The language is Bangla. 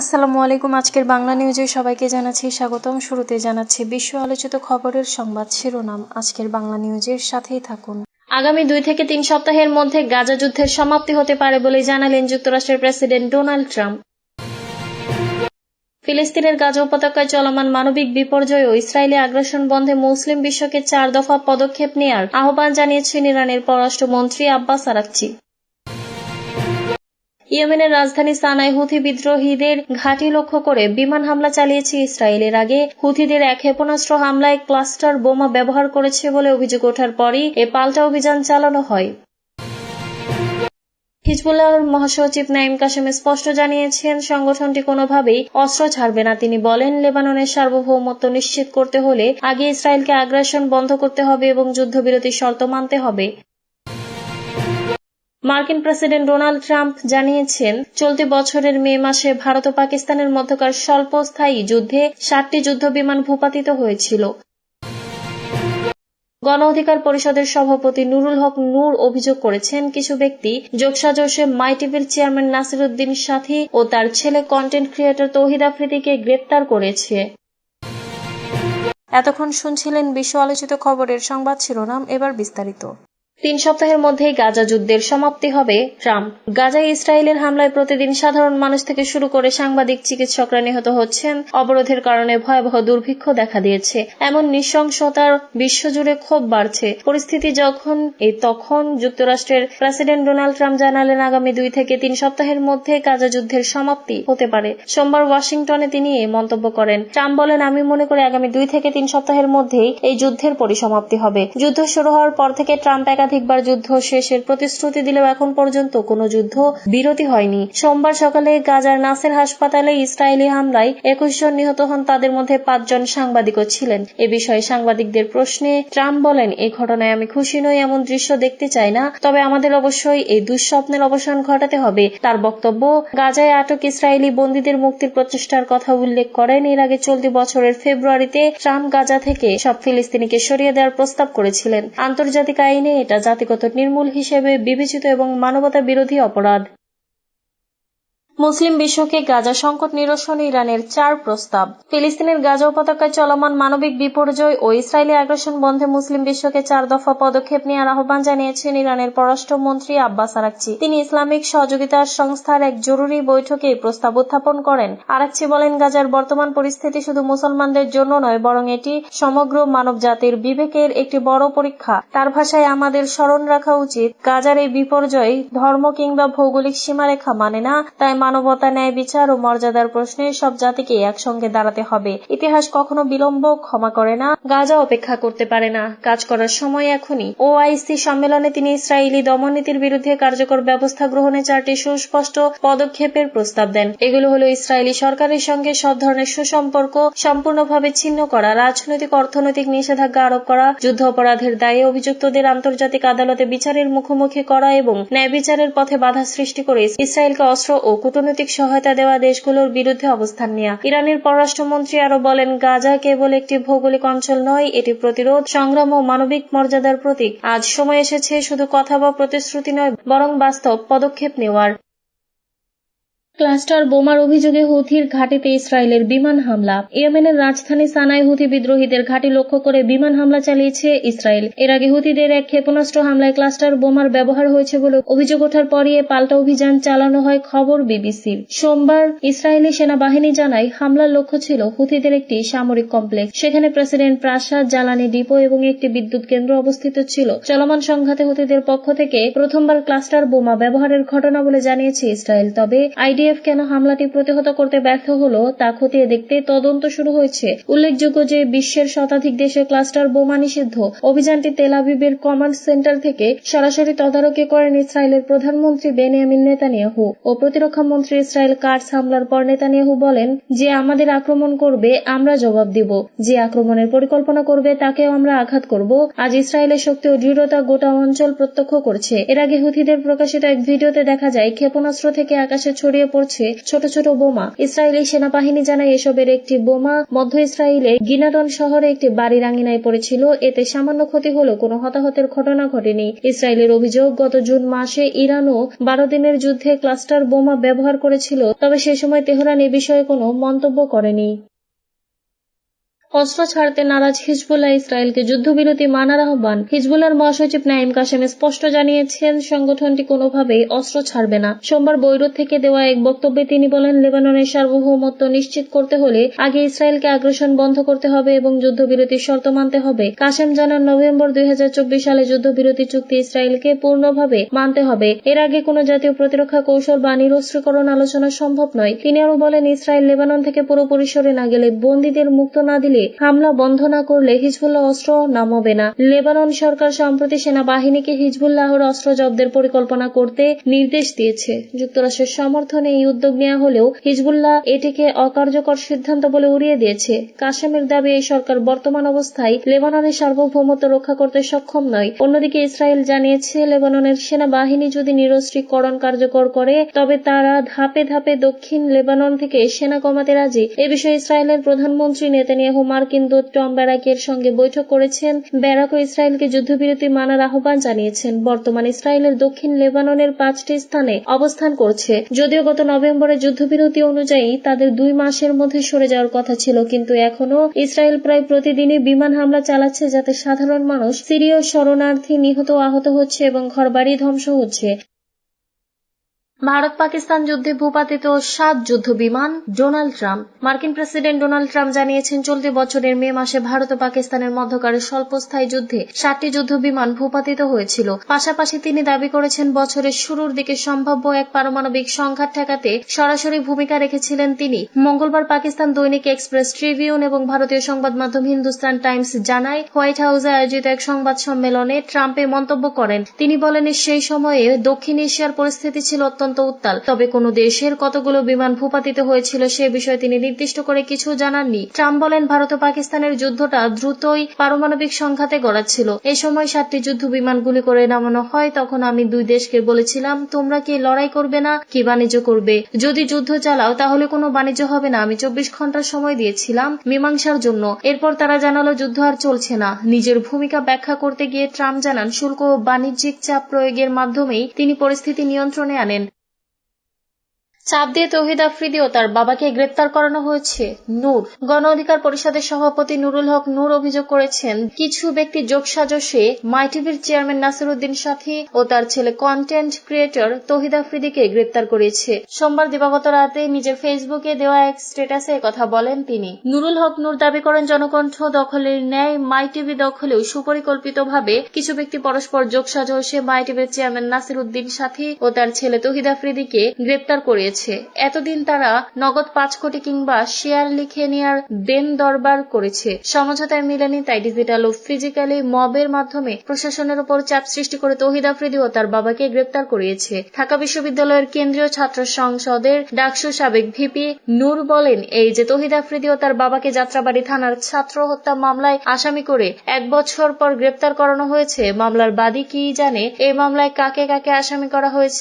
আসসালামু আলাইকুম, আজকের বাংলা নিউজে সবাইকে জানাচ্ছি স্বাগতম। শুরুতে জানাচ্ছি বিশ্ব আলোচিত খবরের সংবাদ শিরোনাম। আজকের বাংলা নিউজের সাথেই থাকুন। আগামী দুই থেকে তিন সপ্তাহের মধ্যে গাজা যুদ্ধের সমাপ্তি হতে পারে বলে জানালেন যুক্তরাষ্ট্রের প্রেসিডেন্ট ডোনাল্ড ট্রাম্প। ফিলিস্তিনের গাজা উপত্যকায় চলমান মানবিক বিপর্যয় ও ইসরায়েলি আগ্রাসন বন্ধে মুসলিম বিশ্বকে চার দফা পদক্ষেপ নেয়ার আহ্বান জানিয়েছেন ইরানের পররাষ্ট্রমন্ত্রী আব্বাস আরাকচি। ইয়েমেনের রাজধানী সানায় হুথি বিদ্রোহীদের ঘাঁটি লক্ষ্য করে বিমান হামলা চালিয়েছে ইসরায়েল। এর আগে হুথিদের এক ক্ষেপণাস্ত্র হামলায় ক্লাস্টার বোমা ব্যবহার করেছে বলে অভিযোগ ওঠার পরই এ পাল্টা অভিযান চালানো হয়। হিজবুল্লাহর মহাসচিব নাইম কাসেম স্পষ্ট জানিয়েছেন, সংগঠনটি কোনোভাবেই অস্ত্র ছাড়বে না। তিনি বলেন, লেবাননের সার্বভৌমত্ব নিশ্চিত করতে হলে আগে ইসরায়েলকে আগ্রাসন বন্ধ করতে হবে এবং যুদ্ধবিরতির শর্ত মানতে হবে। মার্কিন প্রেসিডেন্ট ডোনাল্ড ট্রাম্প জানিয়েছেন, চলতি বছরের মে মাসে ভারত ও পাকিস্তানের মধ্যকার স্বল্পস্থায়ী যুদ্ধে ষাটটি যুদ্ধবিমান ভূপাতিত হয়েছিল। গণ অধিকার পরিষদের সভাপতি নুরুল হক নূর অভিযোগ করেছেন, কিছু ব্যক্তি যোগসাজশে মাই টিভির চেয়ারম্যান নাসির উদ্দিন সাথী ও তার ছেলে কন্টেন্ট ক্রিয়েটর তৌহিদ আফ্রিদিকে গ্রেপ্তার করেছে। এতক্ষণ শুনছিলেন বিশ্ব আলোচিত খবরের সংবাদ শিরোনাম, এবার বিস্তারিত। তিন সপ্তাহের মধ্যেই গাজা যুদ্ধের সমাপ্তি হবে ট্রাম্প। গাজায় ইসরায়েলের হামলায় প্রতিদিন সাধারণ মানুষ থেকে শুরু করে সাংবাদিক, চিকিৎসকরা নিহত হচ্ছেন। অবরোধের কারণে ভয়াবহ দুর্ভিক্ষ দেখা দিয়েছে। এমন নৃশংসতার বিশ্বজুড়ে ক্ষোভ বাড়ছে। পরিস্থিতি যখন এই তখন যুক্তরাষ্ট্রের প্রেসিডেন্ট ডোনাল্ড ট্রাম্প জানালেন আগামী দুই থেকে তিন সপ্তাহের মধ্যে গাজা যুদ্ধের সমাপ্তি হতে পারে। সোমবার ওয়াশিংটনে তিনি এ মন্তব্য করেন। ট্রাম্প বলেন, আমি মনে করি আগামী দুই থেকে তিন সপ্তাহের মধ্যেই এই যুদ্ধের পরিসমাপ্তি হবে। যুদ্ধ শুরু হওয়ার পর থেকে ট্রাম্প একাধিকবার যুদ্ধ শেষের প্রতিশ্রুতি দিলেও এখন পর্যন্ত কোনো যুদ্ধ বিরতি হয়নি। সোমবার সকালে গাজার নাসের হাসপাতালে ইসরায়েলি হামলায় একুশ জন নিহত হন, তাদের মধ্যে পাঁচজন সাংবাদিকও ছিলেন। এ বিষয়ে সাংবাদিকদের প্রশ্নে ট্রাম্প বলেন এই ঘটনায় আমি খুশি নই, এমন দৃশ্য দেখতে চাই না। তবে আমাদের অবশ্যই এই দুঃস্বপ্নের অবসান ঘটাতে হবে। তার বক্তব্য, গাজায় আটক ইসরায়েলি বন্দীদের মুক্তির প্রচেষ্টার কথা উল্লেখ করেন। এর আগে চলতি বছরের ফেব্রুয়ারিতে ট্রাম্প গাজা থেকে সব ফিলিস্তিনিকে সরিয়ে দেওয়ার প্রস্তাব করেছিলেন। আন্তর্জাতিক আইনে এটা জাতিগত নির্মূল হিসেবে বিবেচিত এবং মানবতা বিরোধী অপরাধ। মুসলিম বিশ্বকে গাজা সংকট নিরসনে ইরানের চার প্রস্তাব। ফিলিস্তিনের গাজা উপত্যকায় চলমান মানবিক বিপর্যয় ও ইসরায়েলি আগ্রাসন বন্ধে মুসলিম বিশ্বকে চার দফা পদক্ষেপ নেওয়ার আহ্বান জানিয়েছেন ইরানের পররাষ্ট্রমন্ত্রী আব্বাস আরাকচি। তিনি ইসলামিক সহযোগিতা সংস্থার এক জরুরি বৈঠকে এই প্রস্তাব উত্থাপন করেন। আরাকচি বলেন, গাজার বর্তমান পরিস্থিতি শুধু মুসলমানদের জন্য নয়, বরং এটি সমগ্র মানব জাতির বিবেকের একটি বড় পরীক্ষা। তার ভাষায়, আমাদের স্মরণ রাখা উচিত, গাজার এই বিপর্যয় ধর্ম কিংবা ভৌগোলিক সীমারেখা মানে না, তাই মানবতা, ন্যায় বিচার ও মর্যাদার প্রশ্নে সব জাতিকে একসঙ্গে দাঁড়াতে হবে। ইতিহাস কখনো বিলম্ব ক্ষমা করে না, গাজা অপেক্ষা করতে পারে না। কাজ করার সময় এখনই ওআইসি সম্মেলনে তিনি ইসরায়েলি দমননীতির বিরুদ্ধে কার্যকর ব্যবস্থা গ্রহণে চারটি সুস্পষ্ট পদক্ষেপের প্রস্তাব দেন। এগুলো হলো ইসরায়েলি সরকারের সঙ্গে সব ধরনের সুসম্পর্ক সম্পূর্ণভাবে ছিন্ন করা, রাজনৈতিক অর্থনৈতিক নিষেধাজ্ঞা আরোপ করা, যুদ্ধ অপরাধের দায়ে অভিযুক্তদের আন্তর্জাতিক আদালতে বিচারের মুখোমুখি করা এবং ন্যায় বিচারের পথে বাধা সৃষ্টি করে ইসরায়েলকে অস্ত্র ও কূটনৈতিক সহায়তা দেওয়া দেশগুলোর বিরুদ্ধে অবস্থান নেওয়া ইরানের পররাষ্ট্রমন্ত্রী আরও বলেন, গাজা কেবল একটি ভৌগোলিক অঞ্চল নয়, এটি প্রতিরোধ, সংগ্রাম ও মানবিক মর্যাদার প্রতীক। আজ সময় এসেছে শুধু কথা বা প্রতিশ্রুতি নয়, বরং বাস্তব পদক্ষেপ নেওয়ার। ক্লাস্টার বোমার অভিযোগে হুথির ঘাঁটিতে ইসরায়েলের বিমান হামলা। ইয়েমেনের রাজধানী সানায় হুথি বিদ্রোহীদের ঘাঁটি লক্ষ্য করে বিমান হামলা চালিয়েছে ইসরায়েল। এর আগে হুথিদের এক ক্ষেপণাস্ত্র হামলায় ক্লাস্টার বোমার ব্যবহার হয়েছে বলে অভিযোগ ওঠার পরই পাল্টা অভিযান চালানো হয় খবর বিবিসির। সোমবার ইসরায়েলি সেনাবাহিনী জানায়, হামলার লক্ষ্য ছিল হুথিদের একটি সামরিক কমপ্লেক্স। সেখানে প্রেসিডেন্ট প্রাসাদ, জ্বালানি ডিপো এবং একটি বিদ্যুৎ কেন্দ্র অবস্থিত ছিল। চলমান সংঘাতে হুথিদের পক্ষ থেকে প্রথমবার ক্লাস্টার বোমা ব্যবহারের ঘটনা বলে জানিয়েছে ইসরায়েল। তবে আইডি আইডিএফ কেন হামলাটি প্রতিহত করতে ব্যর্থ হলো তা খতিয়ে দেখতে তদন্ত শুরু হয়েছে। উল্লেখযোগ্য যে বিশ্বের শতাধিক দেশে ক্লাস্টার বোমা নিষিদ্ধ। অভিযানটি তেল আবিবের কমান্ড সেন্টার থেকে সরাসরি তদারকি করেন ইসরায়েলের প্রধানমন্ত্রী বেনিয়ামিন নেতানিয়াহু। ও প্রতিরক্ষা মন্ত্রী ইসরায়েল কার্স হামলার পর নেতানিয়াহু বলেন, যে আমাদের আক্রমণ করবে, আমরা জবাব দিব। যে আক্রমণের পরিকল্পনা করবে, তাকেও আমরা আঘাত করব। আজ ইসরায়েলের শক্তি ও দৃঢ়তা গোটা অঞ্চল প্রত্যক্ষ করছে। এর আগে হুথিদের প্রকাশিত এক ভিডিওতে দেখা যায়, ক্ষেপণাস্ত্র থেকে আকাশে ছড়িয়ে পড়ছে ছোট ছোট বোমা। ইসরায়েলি সেনাবাহিনী জানায় এসবের একটি বোমা মধ্য ইসরায়েলে গিনাডন শহরে একটি বাড়ির আঙিনায় পড়েছিল। এতে সামান্য ক্ষতি হলেও কোনো হতাহতের ঘটনা ঘটেনি। ইসরায়েলের অভিযোগ, গত জুন মাসে ইরানও বারো দিনের যুদ্ধে ক্লাস্টার বোমা ব্যবহার করেছিল, তবে সে সময় তেহরান এ বিষয়ে কোনো মন্তব্য করেনি। অস্ত্র ছাড়তে নারাজ হিজবুল্লাহ ইসরায়েলকে যুদ্ধবিরতি মানার আহ্বান। হিজবুল্লার মহাসচিব নাইম কাসেম স্পষ্ট জানিয়েছেন, সংগঠনটি কোনোভাবেই অস্ত্র ছাড়বে না। সোমবার বৈরুত থেকে দেওয়া এক বক্তব্যে তিনি বলেন লেবাননের সার্বভৌমত্ব নিশ্চিত করতে হলে আগে ইসরায়েলকে আগ্রাসন বন্ধ করতে হবে এবং যুদ্ধবিরতির শর্ত মানতে হবে। কাসেম জানান, নভেম্বর দুই হাজার চব্বিশ সালে যুদ্ধবিরতি চুক্তি ইসরায়েলকে পূর্ণভাবে মানতে হবে। এর আগে কোনো জাতীয় প্রতিরক্ষা কৌশল বা নিরস্ত্রীকরণ আলোচনা সম্ভব নয়। তিনি আরও বলেন, ইসরায়েল লেবানন থেকে পুরোপুরি সরে না গেলে বন্দীদের মুক্ত না দিলে হামলা বন্ধ না করলে হিজবুল্লাহ অস্ত্র নামাবে না। লেবানন সরকার সম্প্রতি সেনাবাহিনীকে হিজবুল্লাহর অস্ত্র জব্দের পরিকল্পনা করতে নির্দেশ দিয়েছে। যুক্তরাষ্ট্রের সমর্থনে এই উদ্যোগ নেওয়া হলেও হিজবুল্লাহ এটিকে অকার্যকর সিদ্ধান্ত বলে উড়িয়ে দিয়েছে। কাশেমের দাবি, এই সরকার বর্তমান অবস্থায় লেবাননের সার্বভৌমত্ব রক্ষা করতে সক্ষম নয়। অন্যদিকে ইসরায়েল জানিয়েছে, লেবাননের সেনাবাহিনী যদি নিরস্ত্রীকরণ কার্যকর করে, তবে তারা ধাপে ধাপে দক্ষিণ লেবানন থেকে সেনা কমাতে রাজি। এ বিষয়ে ইসরায়েলের প্রধানমন্ত্রী নেতানিয়াহু মার্কিন দূত টম ব্যারাকের সঙ্গে বৈঠক করেছেন। ব্যারাক ও ইসরায়েলকে যুদ্ধবিরতি মানার আহ্বান জানিয়েছেন। বর্তমান ইসরায়েলের দক্ষিণ লেবাননের পাঁচটি স্থানে অবস্থান করছে। যদিও গত নভেম্বরে যুদ্ধবিরতি অনুযায়ী তাদের দুই মাসের মধ্যে সরে যাওয়ার কথা ছিল, কিন্তু এখনও ইসরায়েল প্রায় প্রতিদিনই বিমান হামলা চালাচ্ছে, যাতে সাধারণ মানুষ সিরীয় শরণার্থী নিহত আহত হচ্ছে এবং ঘরবাড়ি ধ্বংস হচ্ছে। ভারত পাকিস্তান যুদ্ধে ভূপাতিত সাত যুদ্ধ বিমান, ডোনাল্ড ট্রাম্প। মার্কিন প্রেসিডেন্ট ডোনাল্ড ট্রাম্প জানিয়েছেন, চলতি বছরের মে মাসে ভারত ও পাকিস্তানের মধ্যকারে স্বল্পস্থায়ী যুদ্ধে সাতটি যুদ্ধ বিমান ভূপাতিত হয়েছিল। পাশাপাশি তিনি দাবি করেছেন, বছরের শুরুর দিকে সম্ভাব্য এক পারমাণবিক সংঘাত ঠেকাতে সরাসরি ভূমিকা রেখেছিলেন তিনি। মঙ্গলবার পাকিস্তান দৈনিক এক্সপ্রেস, ট্রিবিউন এবং ভারতীয় সংবাদ মাধ্যম হিন্দুস্তান টাইমস জানায়, হোয়াইট হাউসে আয়োজিত এক সংবাদ সম্মেলনে ট্রাম্পে মন্তব্য করেন। তিনি বলেন, সেই সময়ে দক্ষিণ এশিয়ার পরিস্থিতি ছিল অত্যন্ত উত্তাল। তবে কোনো দেশের কতগুলো বিমান ভূপাতিত হয়েছিল সে বিষয়ে তিনি নির্দিষ্ট করে কিছু জানাননি। ট্রাম্প বলেন, ভারত ও পাকিস্তানের যুদ্ধটা দ্রুতই পারমাণবিক সংঘাতে গড়াচ্ছিল। এ সময় সাতটি যুদ্ধ বিমান গুলি করে নামানো হয়, তখন আমি দুই দেশকে বলেছিলাম, তোমরা কি লড়াই করবে না? কি বাণিজ্য করবে? যদি যুদ্ধ চালাও, তাহলে কোনো বাণিজ্য হবে না। আমি চব্বিশ ঘণ্টার সময় দিয়েছিলাম মীমাংসার জন্য। এরপর তারা জানালো, যুদ্ধ আর চলছে না। নিজের ভূমিকা ব্যাখ্যা করতে গিয়ে ট্রাম্প জানান, শুল্ক ও বাণিজ্যিক চাপ প্রয়োগের মাধ্যমেই তিনি পরিস্থিতি নিয়ন্ত্রণে আনেন। চাপ দিয়ে তৌহিদ আফ্রিদি ও তার বাবাকে গ্রেপ্তার করানো হয়েছে। নূর। গণ অধিকার পরিষদের সভাপতি নুরুল হক নূর অভিযোগ করেছেন, কিছু ব্যক্তি যোগসাজশে মাই টিভির চেয়ারম্যান নাসিরুদ্দিন সাথী ও তার ছেলে কন্টেন্ট ক্রিয়েটর তৌহিদ আফ্রিদিকে গ্রেপ্তার করেছে। সোমবার দিবাগত রাতে নিজের ফেসবুকে দেওয়া এক স্ট্যাটাসে কথা বলেন তিনি। নুরুল হক নূর দাবি করেন, জনকণ্ঠ দখলের ন্যায় মাই টিভি দখলেও সুপরিকল্পিতভাবে কিছু ব্যক্তি পরস্পর যোগসাজশে মাই টিভির চেয়ারম্যান নাসিরুদ্দিন সাথী ও তার ছেলে তৌহিদ আফ্রিদিকে গ্রেপ্তার করেছে। এতদিন তারা নগদ পাঁচ কোটি কিংবা শেয়ার লিখে নেয়ার দেন দরবার করেছে। সমঝোতায় মিলেনি তাই ডিজিটাল ও ফিজিক্যালি মবের মাধ্যমে প্রশাসনের উপর চাপ সৃষ্টি করে তৌহিদ আফ্রিদি ও তার বাবাকে গ্রেপ্তার করিয়েছে। ঢাকা বিশ্ববিদ্যালয়ের কেন্দ্রীয় ছাত্র সংসদের ডাকসু সাবেক ভিপি নূর বলেন, এই যে তৌহিদ আফ্রিদি ও তার বাবাকে যাত্রাবাড়ি থানার ছাত্র হত্যা মামলায় আসামি করে এক বছর পর গ্রেপ্তার করানো হয়েছে, মামলার বাদী কি জানে? এই মামলায় কাকে কাকে আসামি করা হয়েছে?